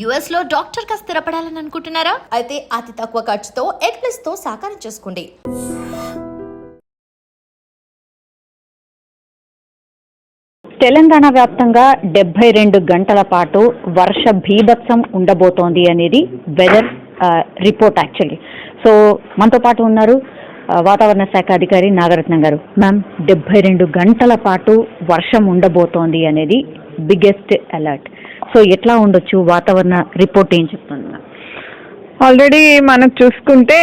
యుఎస్లో డాక్టర్గా స్థిరపడాలని అనుకుంటున్నారా? అయితే అతి తక్కువ ఖర్చుతో ఎగ్ ప్లస్తో సాకారం చేసుకోండి. తెలంగాణ వ్యాప్తంగా డెబ్బై రెండు గంటల పాటు వర్ష భీభత్సం ఉండబోతోంది అనేది వెదర్ రిపోర్ట్ యాక్చువల్లీ సో మనతో పాటు ఉన్నారు వాతావరణ శాఖ అధికారి నాగరత్నం గారు. మ్యామ్ డెబ్బై రెండు గంటల పాటు వర్షం ఉండబోతోంది అనేది బిగ్గెస్ట్ అలర్ట్ సో ఎట్లా ఉండొచ్చు వాతావరణ రిపోర్ట్ ఏం చెప్తుంది ఆల్రెడీ మనం చూసుకుంటే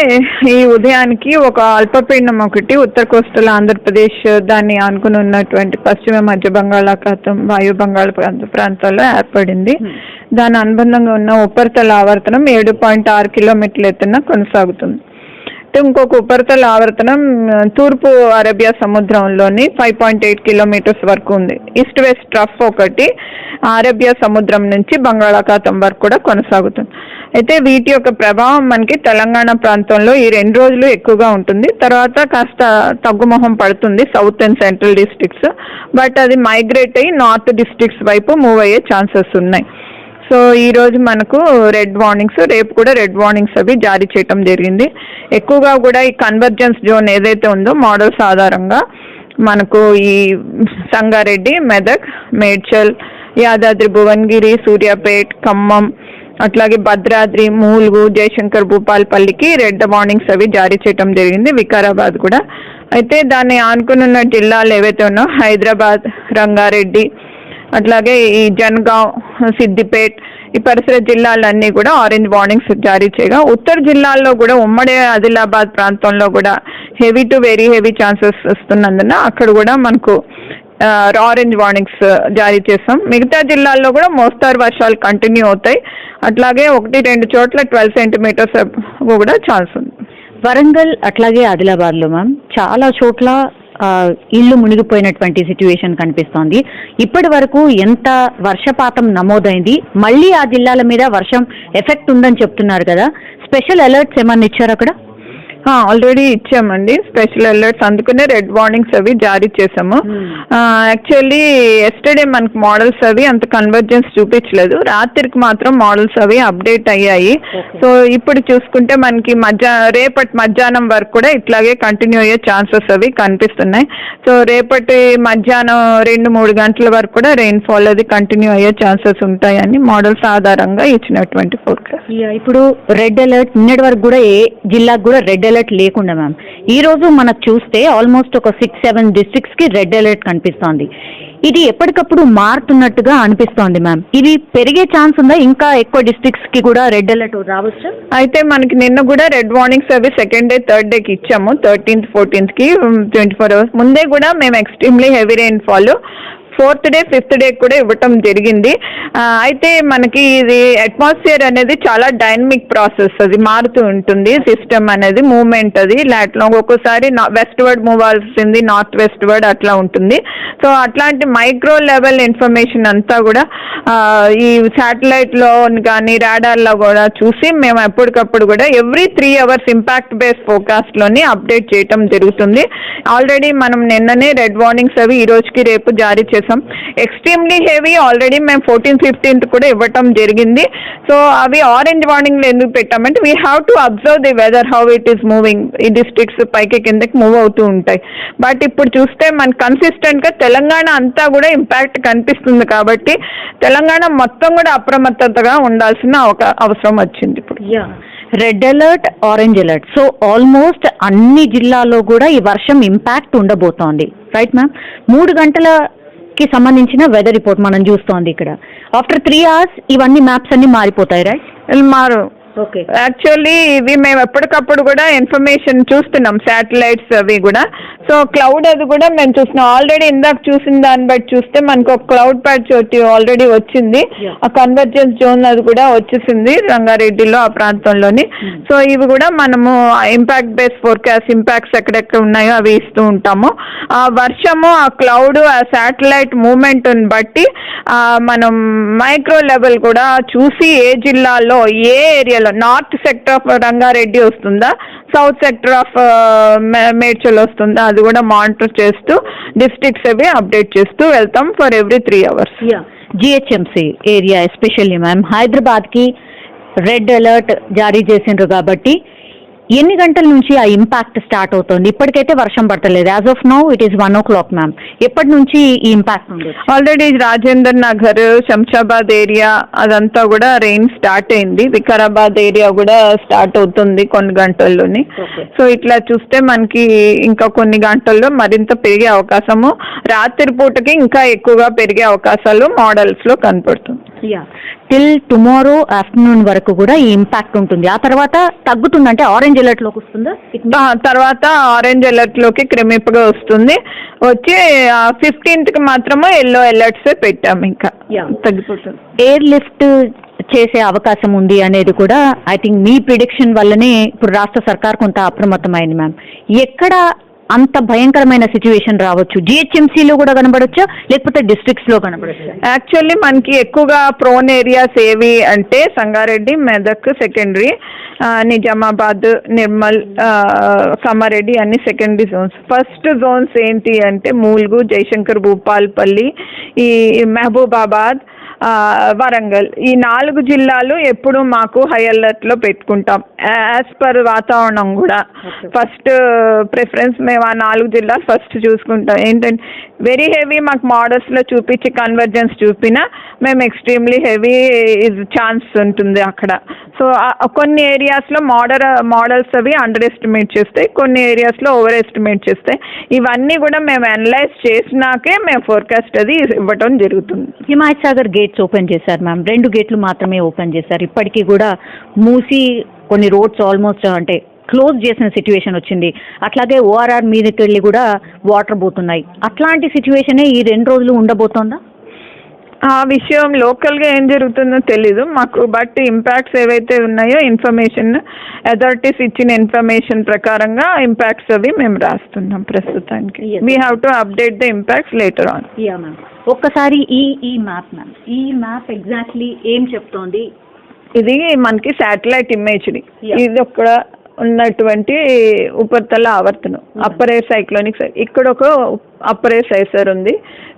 ఈ ఉదయానికి ఒక అల్పపీడనం ఒకటి ఉత్తర కోస్టల్ ఆంధ్రప్రదేశ్ దాన్ని ఆనుకుని ఉన్నటువంటి పశ్చిమ మధ్య బంగాళాఖాతం వాయు బంగాళాఖాత ప్రాంతాల్లో ఏర్పడింది. దాని అనుబంధంగా ఉన్న ఉపరితల ఆవర్తనం ఏడు పాయింట్ ఆరు కిలోమీటర్ల ఎత్తున కొనసాగుతుంది. ఇంకొక ఉపరితల ఆవర్తనం తూర్పు అరేబియా సముద్రంలోని ఫైవ్ పాయింట్ ఎయిట్ కిలోమీటర్స్ వరకు ఉంది. ఈస్ట్ వెస్ట్ ట్రఫ్ ఒకటి అరేబియా సముద్రం నుంచి బంగాళాఖాతం వరకు కూడా కొనసాగుతుంది. అయితే వీటి యొక్క ప్రభావం మనకి తెలంగాణ ప్రాంతంలో ఈ రెండు రోజులు ఎక్కువగా ఉంటుంది. తర్వాత కాస్త తగ్గుమొహం పడుతుంది south and central districts. But అది మైగ్రేట్ అయ్యి నార్త్ డిస్ట్రిక్ట్స్ వైపు మూవ్ అయ్యే ఛాన్సెస్ ఉన్నాయి. సో ఈ రోజు మనకు రెడ్ వార్నింగ్స్ రేపు కూడా రెడ్ వార్నింగ్స్ అవి జారీ చేయటం జరిగింది. ఎక్కువగా కూడా ఈ కన్వర్జెన్స్ జోన్ ఏదైతే ఉందో మోడల్స్ ఆధారంగా మనకు ఈ సంగారెడ్డి మెదక్ మేడ్చల్ యాదాద్రి భువనగిరి సూర్యాపేట్ ఖమ్మం అట్లాగే భద్రాద్రి మూలుగు జయశంకర్ భూపాల్పల్లికి రెడ్ వార్నింగ్స్ అవి జారీ చేయటం జరిగింది వికారాబాద్ కూడా. అయితే దాన్ని ఆనుకుని ఉన్న జిల్లాలు ఏవైతే ఉన్నాయో హైదరాబాద్ రంగారెడ్డి అట్లాగే ఈ జన్గావ్ సిద్దిపేట్ ఈ పరిసర జిల్లాలన్నీ కూడా ఆరెంజ్ వార్నింగ్స్ జారీ చేయగా ఉత్తర జిల్లాల్లో కూడా ఉమ్మడి ఆదిలాబాద్ ప్రాంతంలో కూడా heavy to very heavy chances వస్తున్నందున అక్కడ కూడా మనకు ఆరెంజ్ వార్నింగ్స్ జారీ చేస్తాం. మిగతా జిల్లాల్లో కూడా మోస్తారు వర్షాలు కంటిన్యూ అవుతాయి. అట్లాగే ఒకటి రెండు చోట్ల ట్వెల్వ్ సెంటీమీటర్స్ కూడా ఛాన్స్ ఉంది. వరంగల్ అట్లాగే ఆదిలాబాద్లో మ్యామ్ చాలా చోట్ల ఇల్లు మునిగిపోయినటువంటి సిచ్యువేషన్ కనిపిస్తోంది. ఇప్పటి వరకు ఎంత వర్షపాతం నమోదైంది మళ్ళీ ఆ జిల్లాల మీద వర్షం ఎఫెక్ట్ ఉందని చెప్తున్నారు కదా. స్పెషల్ అలర్ట్స్ ఏమన్నా ఇచ్చారు అక్కడ? ఆల్రెడీ ఇచ్చామండి. స్పెషల్ అలర్ట్స్ అందుకనే రెడ్ వార్నింగ్స్ అవి జారీ చేసాము యాక్చువల్లీ ఎస్టర్డే మనకు మోడల్స్ అవి అంత కన్వర్జెన్స్ చూపించలేదు. రాత్రికి మాత్రం మోడల్స్ అవి అప్డేట్ అయ్యాయి. సో ఇప్పుడు చూసుకుంటే మనకి మధ్య రేపటి మధ్యాహ్నం వరకు కూడా ఇట్లాగే కంటిన్యూ అయ్యే ఛాన్సెస్ అవి కనిపిస్తున్నాయి. సో రేపటి మధ్యాహ్నం రెండు మూడు గంటల వరకు కూడా రెయిన్ ఫాల్ అది కంటిన్యూ అయ్యే ఛాన్సెస్ ఉంటాయని మోడల్స్ ఆధారంగా ఇచ్చినటువంటి ఫోర్కాస్ట్ ఇప్పుడు రెడ్ అలర్ట్ నిన్నటి వరకు కూడా ఏ జిల్లాకు కూడా రెడ్ అలర్ట్ లేకుండా మ్యామ్ ఈ రోజు మనకు చూస్తే ఆల్మోస్ట్ ఒక సిక్స్ సెవెన్ డిస్ట్రిక్ట్స్కి రెడ్ అలర్ట్ కనిపిస్తోంది. ఇది ఎప్పటికప్పుడు మారుతున్నట్టుగా అనిపిస్తోంది మ్యామ్ ఇది పెరిగే ఛాన్స్ ఉందా? ఇంకా ఎక్కువ డిస్ట్రిక్ట్స్కి కూడా రెడ్ అలర్ట్ రావచ్చు? అయితే మనకి నిన్న కూడా రెడ్ వార్నింగ్ అవి సెకండ్ డే థర్డ్ డేకి ఇచ్చాము. థర్టీన్త్ ఫోర్టీన్త్కి ట్వంటీ ఫోర్ అవర్స్ ముందే కూడా మేము extremely heavy rain fall fourth day fifth day కూడా ఇవ్వటం జరిగింది. అయితే మనకి ఇది అట్మాస్ఫియర్ అనేది చాలా డైనమిక్ ప్రాసెస్ అది మారుతూ ఉంటుంది. సిస్టమ్ అనేది మూమెంట్ అది. లాట్లో ఒక్కొక్కసారి వెస్ట్ వర్డ్ మూవ్ అవ్వాల్సింది నార్త్ వెస్ట్ వర్డ్ అట్లా ఉంటుంది. సో అట్లాంటి మైక్రో లెవెల్ ఇన్ఫర్మేషన్ అంతా కూడా ఈ శాటిలైట్లో కానీ రాడార్లో కూడా చూసి మేము ఎప్పటికప్పుడు కూడా every three hours impact base ఫోకాస్ట్లోని update చేయటం జరుగుతుంది. ఆల్రెడీ మనం నిన్ననే రెడ్ వార్నింగ్స్ అవి ఈ రోజుకి రేపు జారీ చేస్తాం చేసాం ఎక్స్ట్రీమ్లీ హెవీ ఆల్రెడీ మేము ఫోర్టీన్ ఫిఫ్టీన్త్ కూడా ఇవ్వటం జరిగింది. సో అవి ఆరెంజ్ వార్నింగ్లు ఎందుకు పెట్టామంటే we have to observe the weather how it is moving ఈ డిస్ట్రిక్ట్స్ పైకి కిందకి మూవ్ అవుతూ ఉంటాయి. బట్ ఇప్పుడు చూస్తే మన కన్సిస్టెంట్గా తెలంగాణ అంతా కూడా ఇంపాక్ట్ కనిపిస్తుంది కాబట్టి తెలంగాణ మొత్తం కూడా అప్రమత్తతగా ఉండాల్సిన ఒక అవసరం వచ్చింది ఇప్పుడు. Yeah red alert orange alert so almost అన్ని జిల్లాల్లో కూడా ఈ వర్షం ఇంపాక్ట్ ఉండబోతోంది. రైట్ మ్యామ్ మూడు గంటల గంటలకి సంబంధించిన వెదర్ రిపోర్ట్ మనం చూస్తోంది ఇక్కడ. ఆఫ్టర్ త్రీ అవర్స్ ఇవన్నీ మ్యాప్స్ అన్ని మారిపోతాయి రైట్ మారు. ఓకే యాక్చువల్లీ ఇవి మేము ఎప్పటికప్పుడు కూడా ఇన్ఫర్మేషన్ చూస్తున్నాం శాటిలైట్స్ అవి కూడా. సో క్లౌడ్ అది కూడా మేము చూస్తున్నాం. ఆల్రెడీ ఇందాక చూసిన దాన్ని బట్టి చూస్తే మనకు ఒక క్లౌడ్ ప్యాచ్ ఒకటి ఆల్రెడీ వచ్చింది. ఆ కన్వర్జెన్స్ జోన్ అది కూడా వచ్చేసింది రంగారెడ్డిలో ఆ ప్రాంతంలోని. సో ఇవి కూడా మనము ఇంపాక్ట్ బేస్ ఫోర్కాస్ట్ ఇంపాక్ట్స్ ఎక్కడెక్కడ ఉన్నాయో అవి ఇస్తూ ఉంటాము. ఆ వర్షము ఆ క్లౌడ్ ఆ శాటిలైట్ మూమెంట్ని బట్టి ఆ, మనం మైక్రో లెవెల్ కూడా చూసి ఏ జిల్లాలో ఏ ఏరియాలో నార్త్ సెక్టర్ ఆఫ్ రంగారెడ్డి వస్తుందా? సౌత్ సెక్టర్ ఆఫ్ మేడ్చల్ వస్తుందా. అది కూడా మానిటర్ చేస్తూ డిస్ట్రిక్ట్స్ అవి అప్డేట్ చేస్తూ వెళ్తాం for every three hours yeah area especially ma'am హైదరాబాద్కి రెడ్ అలర్ట్ జారీ చేసిండ్రు కాబట్టి ఎన్ని గంటల నుంచి ఆ ఇంపాక్ట్ స్టార్ట్ అవుతుంది? ఇప్పటికైతే వర్షం పడతలేదు. As of now it is one o'clock ma'am ఎప్పటి నుంచి ఈ ఇంపాక్ట్ ఉంది? ఆల్రెడీ రాజేందర్ నగర్ శంషాబాద్ ఏరియా అదంతా కూడా రెయిన్ స్టార్ట్ అయింది. వికారాబాద్ ఏరియా కూడా స్టార్ట్ అవుతుంది కొన్ని గంటల్లోని. సో ఇట్లా చూస్తే మనకి ఇంకా కొన్ని గంటల్లో మరింత పెరిగే అవకాశము. రాత్రి పూటకి ఇంకా ఎక్కువగా పెరిగే అవకాశాలు మోడల్స్లో కనపడుతుంది. యా. టిల్ టుమారో ఆఫ్టర్నూన్ వరకు కూడా ఈ ఇంపాక్ట్ ఉంటుంది. ఆ తర్వాత తగ్గుతుంది అంటే ఆరెంజ్ అలర్ట్లోకి వస్తుందా? తర్వాత ఆరెంజ్ అలర్ట్లోకి క్రమింపుగా వస్తుంది. వచ్చి ఫిఫ్టీన్త్కి మాత్రమే ఎల్లో అలర్ట్స్ పెట్టాం ఇంకా. తగ్గిపోతుంది. ఎయిర్ లిఫ్ట్ చేసే అవకాశం ఉంది అనేది కూడా ఐ థింక్ మీ ప్రిడిక్షన్ వల్లనే ఇప్పుడు రాష్ట్ర సర్కార్ కొంత అప్రమత్తమైంది మ్యామ్ ఎక్కడ అంత భయంకరమైన సిచ్యువేషన్ రావచ్చు. జిహెచ్ఎంసీలో కూడా కనబడొచ్చా? లేకపోతే డిస్ట్రిక్ట్స్లో కనబడొచ్చా? యాక్చువల్లీ మనకి ఎక్కువగా ప్రోన్ ఏరియాస్ ఏవి అంటే సంగారెడ్డి మెదక్ సెకండరీ నిజామాబాద్ నిర్మల్ కమారెడ్డి అన్ని సెకండరీ జోన్స్ ఫస్ట్ జోన్స్ ఏంటి అంటే మూల్గు జయశంకర్ భూపాల్పల్లి ఈ మహబూబాబాద్ వరంగల్. ఈ నాలుగు జిల్లాలు ఎప్పుడు మాకు హై అలర్ట్లో పెట్టుకుంటాం యాజ్ పర్ వాతావరణం కూడా. ఫస్ట్ ప్రిఫరెన్స్ మేము ఆ నాలుగు జిల్లాలు ఫస్ట్ చూసుకుంటాం. ఏంటంటే వెరీ హెవీ మాకు మోడల్స్లో చూపించి కన్వర్జెన్స్ చూపినా మేము ఎక్స్ట్రీమ్లీ హెవీ ఛాన్స్ ఉంటుంది అక్కడ. సో కొన్ని ఏరియాస్లో మోడల్ మోడల్స్ అవి అండర్ ఎస్టిమేట్ చేస్తాయి. కొన్ని ఏరియాస్లో ఓవర్ ఎస్టిమేట్ చేస్తాయి. ఇవన్నీ కూడా మేము అనలైజ్ చేసినాకే మేము ఫోర్కాస్ట్ అది ఇవ్వటం జరుగుతుంది. హిమాయత్ సాగర్ గేట్స్ ఓపెన్ చేశారు మ్యామ్. రెండు గేట్లు మాత్రమే ఓపెన్ చేశారు. ఇప్పటికీ కూడా మూసి కొన్ని రోడ్స్ ఆల్మోస్ట్ అంటే క్లోజ్ చేసిన సిచ్యువేషన్ వచ్చింది. అట్లాగే ఓఆర్ఆర్ మీదకి వెళ్ళి కూడా వాటర్ పోతున్నాయి. అట్లాంటి సిచ్యువేషనే ఈ రెండు రోజులు ఉండబోతోందా? ఆ విషయం లోకల్గా ఏం జరుగుతుందో తెలీదు. మాకు బట్ ఇంపాక్ట్స్ ఏవైతే ఉన్నాయో ఇన్ఫర్మేషన్ అథారిటీస్ ఇచ్చిన ఇన్ఫర్మేషన్ ప్రకారంగా ఇంపాక్ట్స్ అవి మేము రాస్తున్నాం ప్రస్తుతానికి. We have to update the impacts later on yeah ma'am ఒక్కసారి ఈ ఈ మ్యాప్ మ్యామ్ ఈ మ్యాప్ ఎగ్జాక్ట్లీ ఏం చెప్తోంది? ఇది మనకి శాటిలైట్ ఇమేజరీ Yeah. ఇది ఒక ఉన్నటువంటి ఉపరితల ఆవర్తనం అప్పర్ ఎయిర్ సైక్లోనిక్ ఇక్కడ ఒక అప్పర్ ఎయిర్ సైసర్ ఉంది.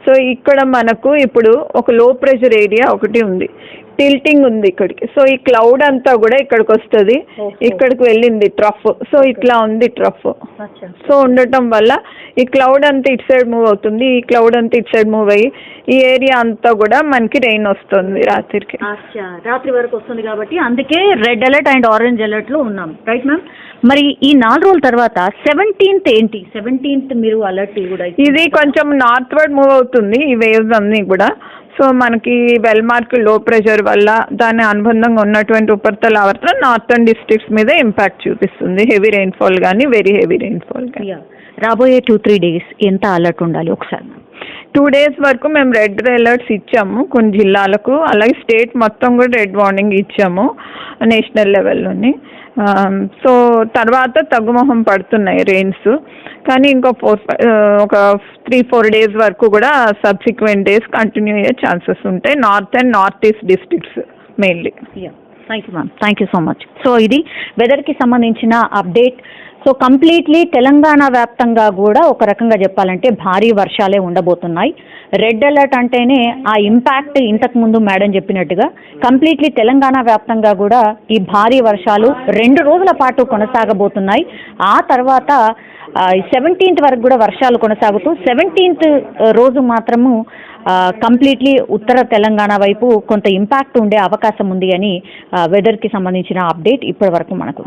సో ఇక్కడ మనకు ఇప్పుడు ఒక లో ప్రెషర్ ఏరియా ఒకటి ఉంది. టిల్టింగ్ ఉంది ఇక్కడికి. సో ఈ క్లౌడ్ అంతా కూడా ఇక్కడికి వస్తుంది. ఇక్కడికి వెళ్ళింది ట్రఫ్. సో ఇట్లా ఉంది ట్రఫ్. సో ఉండటం వల్ల ఈ క్లౌడ్ అంతా ఇటు సైడ్ మూవ్ అవుతుంది. ఈ క్లౌడ్ అంతా ఇటు సైడ్ మూవ్ అయ్యి ఈ ఏరియా అంతా కూడా మనకి రెయిన్ వస్తుంది రాత్రికి. రాత్రి వరకు వస్తుంది కాబట్టి అందుకే రెడ్ అలర్ట్ అండ్ ఆరెంజ్ అలర్ట్లో ఉన్నాం. Right ma'am? మరి ఈ నాలుగు రోజుల తర్వాత సెవెంటీన్త్ ఏంటి? సెవెంటీన్త్ మీరు అలర్ట్ కూడా. ఇది కొంచెం నార్త్ వర్డ్ మూవ్ అవుతుంది ఈ వేవ్స్ అన్నీ కూడా. సో మనకి వెల్మార్క్లో ప్రెషర్ వల్ల దాని అనుబంధంగా ఉన్నటువంటి ఉపరితల ఆవర్తనం నార్థన్ డిస్ట్రిక్ట్స్ మీద ఇంపాక్ట్ చూపిస్తుంది. హెవీ రెయిన్ఫాల్ కానీ వెరీ హెవీ రెయిన్ఫాల్ కానీ రాబోయే టూ త్రీ డేస్ ఎంత అలర్ట్ ఉండాలి ఒకసారి? టూ డేస్ వరకు మేము రెడ్ అలర్ట్స్ ఇచ్చాము కొన్ని జిల్లాలకు. అలాగే స్టేట్ మొత్తం కూడా రెడ్ వార్నింగ్ ఇచ్చాము నేషనల్ లెవెల్లోని సో తర్వాత తగ్గుమొహం పడుతున్నాయి రెయిన్స్ కానీ ఇంకో ఫోర్ uh, ఒక త్రీ ఫోర్ డేస్ వరకు కూడా సబ్సిక్వెంట్ డేస్ కంటిన్యూ అయ్యే ఛాన్సెస్ ఉంటాయి. North and north east districts mainly thank you ma'am thank you so much so ఇది వెదర్కి సంబంధించిన అప్డేట్ సో కంప్లీట్లీ తెలంగాణ వ్యాప్తంగా కూడా ఒక రకంగా చెప్పాలంటే భారీ వర్షాలే ఉండబోతున్నాయి. రెడ్ అలర్ట్ అంటేనే ఆ ఇంపాక్ట్ ఇంతకు ముందు మేడం చెప్పినట్టుగా కంప్లీట్లీ తెలంగాణ వ్యాప్తంగా కూడా ఈ భారీ వర్షాలు రెండు రోజుల పాటు కొనసాగబోతున్నాయి. ఆ తర్వాత సెవెంటీన్త్ వరకు కూడా వర్షాలు కొనసాగుతూ సెవెంటీన్త్ రోజు మాత్రము కంప్లీట్లీ ఉత్తర తెలంగాణ వైపు కొంత ఇంపాక్ట్ ఉండే అవకాశం ఉంది అని వెదర్కి సంబంధించిన అప్డేట్ ఇప్పటి వరకు మనకు.